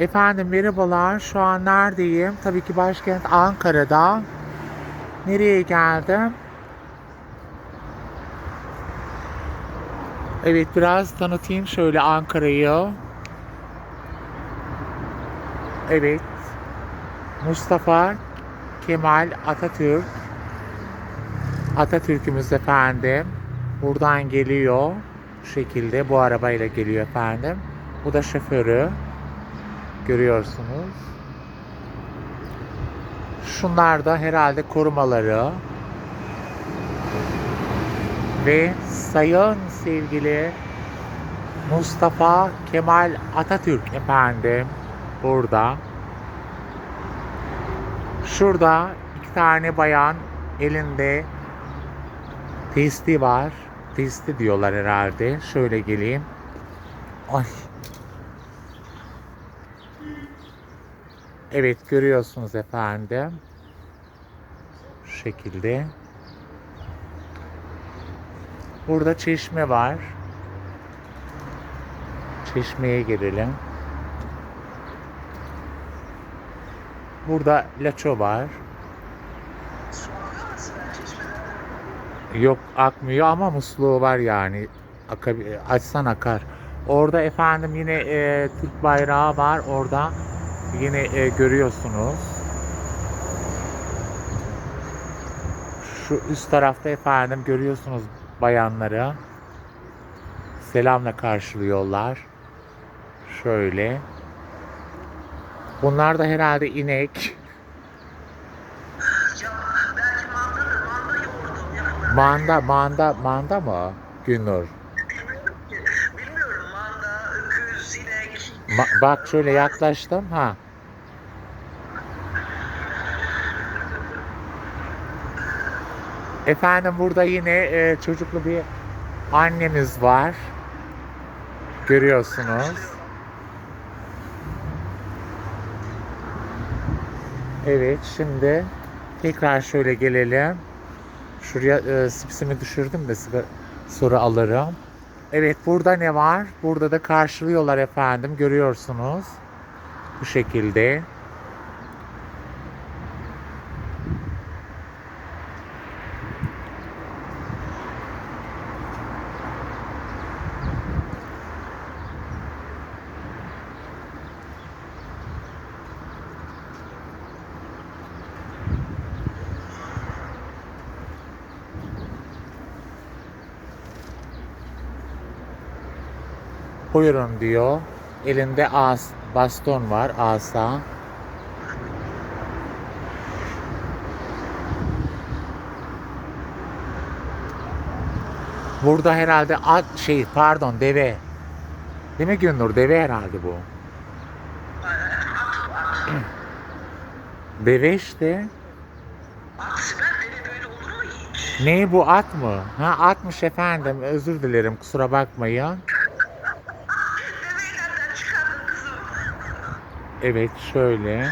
Efendim merhabalar. Şu an neredeyim? Tabii ki başkent Ankara'da. Nereye geldim? Evet biraz tanıtayım şöyle Ankara'yı. Evet. Mustafa Kemal Atatürk. Atatürk'ümüz efendim. Buradan geliyor. Bu şekilde bu arabayla geliyor efendim. Bu da şoförü. Görüyorsunuz. Şunlar da herhalde korumaları. Ve sayın sevgili Mustafa Kemal Atatürk efendim burada. Şurada iki tane bayan elinde testi var. Testi diyorlar herhalde. Şöyle geleyim. Ay. Evet görüyorsunuz efendim. Şu şekilde. Burada çeşme var. Çeşmeye girelim. Burada laço var. Yok akmıyor ama musluğu var yani. Akabi- açsan akar. Orada efendim yine e, Türk bayrağı var. Orada yine e, görüyorsunuz. Şu üst tarafta efendim görüyorsunuz bayanları. Selamla karşılıyorlar. Şöyle. Bunlar da herhalde inek. Ya belki mandadır, manda. Manda, manda, manda mı? Günür. Ma- bak şöyle yaklaştım. Ha. Efendim burada yine e, çocuklu bir annemiz var. Görüyorsunuz. Evet şimdi tekrar şöyle gelelim. Şuraya e, sipsimi düşürdüm de sonra alırım. Evet burada ne var? Burada da karşılıyorlar efendim. Görüyorsunuz. Bu şekilde. Buyurun diyor. Elinde as, baston var, asa. Burada herhalde at şey pardon deve. Değil mi Günnur? Deve herhalde bu. Deve işte. Ne bu at mı? Ha atmış efendim. Özür dilerim kusura bakmayın. Evet şöyle.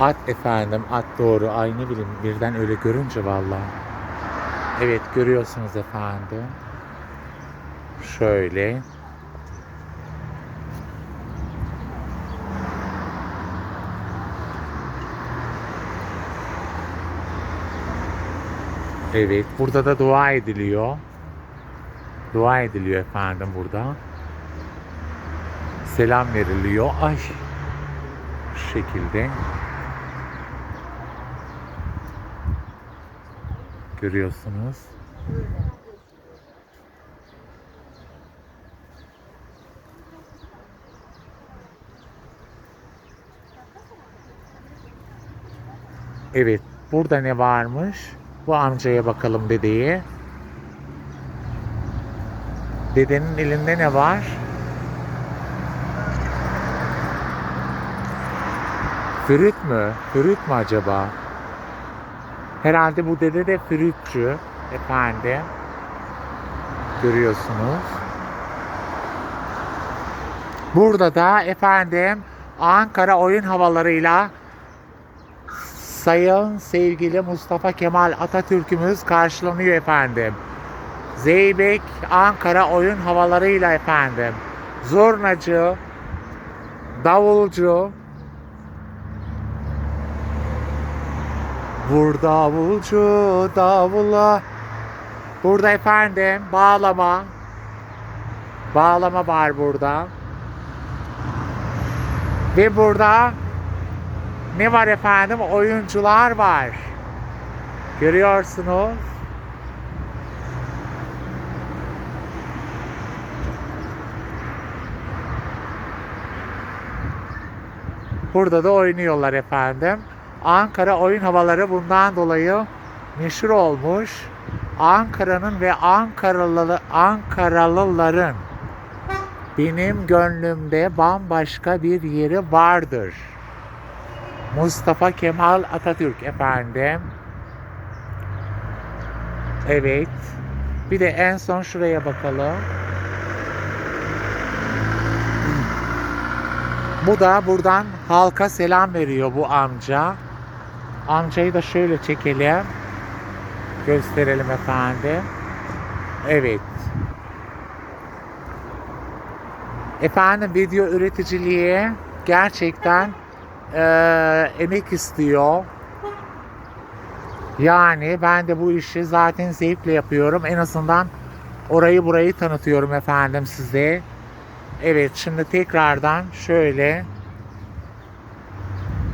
At efendim at doğru. Ay ne bileyim birden öyle görünce valla. Evet görüyorsunuz efendim. Şöyle. Evet burada da dua ediliyor. Dua ediliyor efendim burada. Selam veriliyor. Ay. Şu şekilde. Görüyorsunuz. Evet. Burada ne varmış? Bu amcaya bakalım dedeye. Dedenin elinde ne var? Flüt mü? Flüt mü acaba? Herhalde bu dede de flütçü efendim. Görüyorsunuz. Burada da efendim Ankara oyun havalarıyla Sayın sevgili Mustafa Kemal Atatürk'ümüz karşılanıyor efendim. Zeybek Ankara oyun havalarıyla efendim. Zurnacı, davulcu, Vur davulcu davula. Burada efendim bağlama. Bağlama var burada. Ve burada ne var efendim? Oyuncular var. Görüyorsunuz. Burada da oynuyorlar efendim. Ankara oyun havaları bundan dolayı meşhur olmuş. Ankara'nın ve Ankaralı Ankaralıların benim gönlümde bambaşka bir yeri vardır. Mustafa Kemal Atatürk efendim. Evet. Bir de en son şuraya bakalım. Bu da buradan halka selam veriyor bu amca. Amcayı da şöyle çekelim. Gösterelim efendim. Evet. Efendim video üreticiliği gerçekten eee, emek istiyor. Yani ben de bu işi zaten zevkle yapıyorum. En azından orayı burayı tanıtıyorum efendim size. Evet şimdi tekrardan şöyle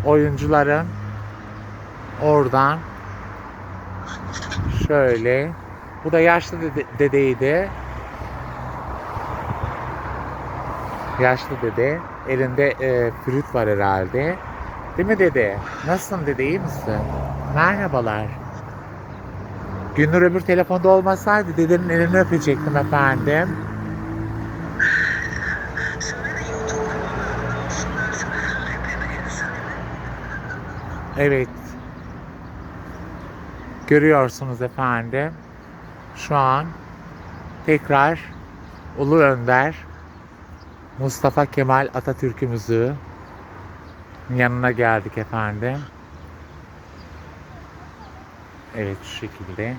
oyuncuların oradan şöyle bu da yaşlı dede, dedeydi. Yaşlı dede. Elinde e, flüt var herhalde. Değil mi dede? Nasılsın dede iyi misin? Merhabalar. Gündür öbür telefonda olmasaydı dedenin elini öpecektim efendim. Evet. Görüyorsunuz efendim. Şu an tekrar Ulu Önder Mustafa Kemal Atatürk'ümüzü yanına geldik efendim. Evet şu şekilde.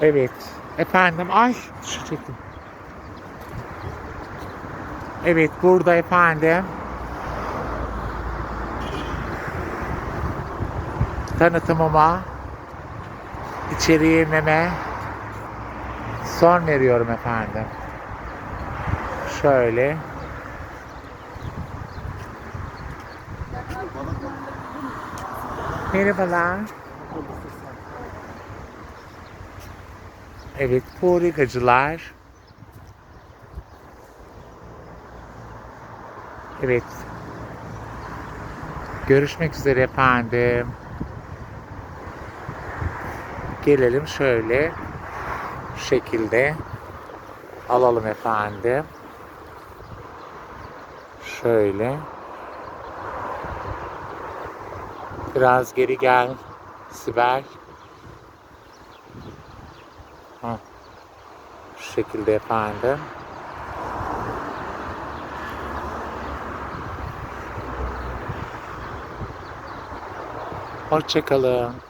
Evet. Efendim ay şu çekim. Evet burada efendim. Tanıtımıma içeri yememe son veriyorum efendim. Şöyle. Merhabalar. Evet, Purigacılar. Evet. Görüşmek üzere efendim. Gelelim şöyle. Şu şekilde. Alalım efendim. Şöyle. Biraz geri gel. Sibel. Ha. Şu şekilde efendim. Hoşçakalın.